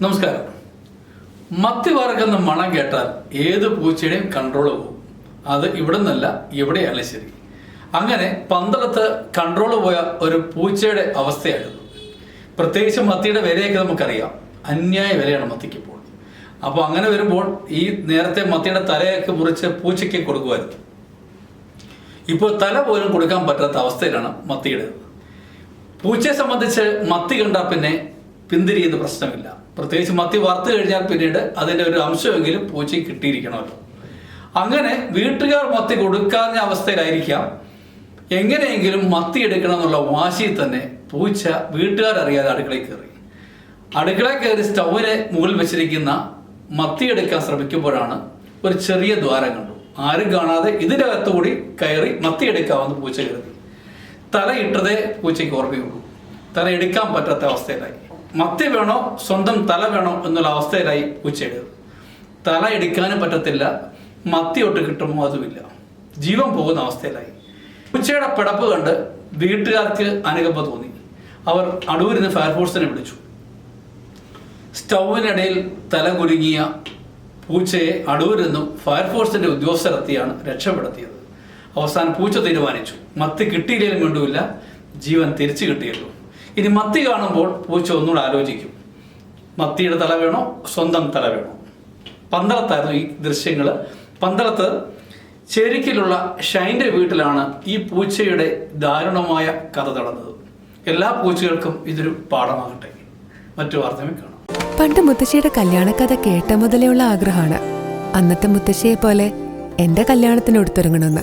നമസ്കാരം. എന്ന മണം കേട്ടാൽ ഏത് പൂച്ചയുടെയും കൺട്രോൾ പോകും അത് ഇവിടെ നിന്നല്ല എവിടെയായാലും ശരി. അങ്ങനെ പന്തളത്ത് കൺട്രോൾ പോയ ഒരു പൂച്ചയുടെ അവസ്ഥയായിരുന്നു. പ്രത്യേകിച്ച് മത്തിയുടെ വിലയൊക്കെ നമുക്കറിയാം. അന്യായ വിലയാണ് മത്തിക്ക് ഇപ്പോൾ. അപ്പോൾ അങ്ങനെ വരുമ്പോൾ ഈ നേരത്തെ മത്തിയുടെ തലയൊക്കെ മുറിച്ച് പൂച്ചയ്ക്ക് കൊടുക്കുമായിരുന്നു. ഇപ്പോൾ തല പോലും കൊടുക്കാൻ പറ്റാത്ത അവസ്ഥയിലാണ് മത്തിയുടെ പൂച്ചയെ സംബന്ധിച്ച് മത്തി കണ്ടാൽ പിന്നെ പിന്തിരിയുന്ന പ്രശ്നമില്ല. പ്രത്യേകിച്ച് മത്തി വറുത്ത് കഴിഞ്ഞാൽ പിന്നീട് അതിന്റെ ഒരു അംശമെങ്കിലും പൂച്ചയ്ക്ക് കിട്ടിയിരിക്കണമല്ലോ. അങ്ങനെ വീട്ടുകാർ മത്തി കൊടുക്കാഞ്ഞ അവസ്ഥയിലായിരിക്കാം. എങ്ങനെയെങ്കിലും മത്തി എടുക്കണം എന്നുള്ള വാശിയിൽ തന്നെ പൂച്ച വീട്ടുകാരറിയാതെ അടുക്കളയിൽ കയറി. അടുക്കളയിൽ കയറി സ്റ്റൗവിന് മുകളിൽ വെച്ചിരിക്കുന്ന മത്തി എടുക്കാൻ ശ്രമിക്കുമ്പോഴാണ് ഒരു ചെറിയ ദ്വാരം കണ്ടു. ആരും കാണാതെ ഇതിന്റെ അകത്തുകൂടി കയറി മത്തി എടുക്കാമെന്ന് പൂച്ച കരുതി. ഇട്ടതേ പൂച്ചയ്ക്ക് ഓർമ്മയുള്ളൂ. തല എടുക്കാൻ പറ്റാത്ത അവസ്ഥയിലായി. മത്തി വേണോ സ്വന്തം തല വേണോ എന്നുള്ള അവസ്ഥയിലായി പൂച്ചയുടെ തല എടുക്കാനും പറ്റത്തില്ല മത്തി ഒട്ട് കിട്ടുമോ അതുമില്ല. ജീവൻ പോകുന്ന അവസ്ഥയിലായി. പൂച്ചയുടെ പിടപ്പ് കണ്ട് വീട്ടുകാർക്ക് അനുകമ്പ തോന്നി. അവർ അടൂരിന്ന് ഫയർഫോഴ്സിനെ വിളിച്ചു. സ്റ്റൗവിനിടയിൽ തല കുരുങ്ങിയ പൂച്ചയെ അടൂരിൽ നിന്നും ഫയർഫോഴ്സിന്റെ ഉദ്യോഗസ്ഥരെത്തിയാണ് രക്ഷപ്പെടുത്തിയത്. അവസാനം പൂച്ച തീരുമാനിച്ചു. മത്തി കിട്ടിയില്ലെങ്കിലും വേണ്ടുമില്ല ജീവൻ തിരിച്ചു കിട്ടിയല്ലോ. ഇനി മത്തി കാണുമ്പോൾ പൂച്ച ഒന്നുകൂടെ ആലോചിക്കും. മത്തിയുടെ തല വേണോ? സ്വന്തം തല വേണോ? പന്തളത്തായിരുന്നു ഈ ദൃശ്യങ്ങൾ. പന്തളത്ത് ചേരിക്കലുള്ള ഷൈന്റെ വീട്ടിലാണ് ഈ പൂച്ചയുടെ ദാരുണമായ കഥ നടന്നത്. എല്ലാ പൂച്ചകൾക്കും ഇതൊരു പാഠമാകട്ടെ. മറ്റു വാർത്തകൾ കാണാം. പണ്ട് മുത്തശ്ശിയുടെ കല്യാണക്കഥ കേട്ട മുതലേ ഉള്ള ആഗ്രഹമാണ്. അന്നത്തെ മുത്തശ്ശിയെ പോലെ എന്റെ കല്യാണത്തിന് എടുത്തൊരുങ്ങണമെന്ന്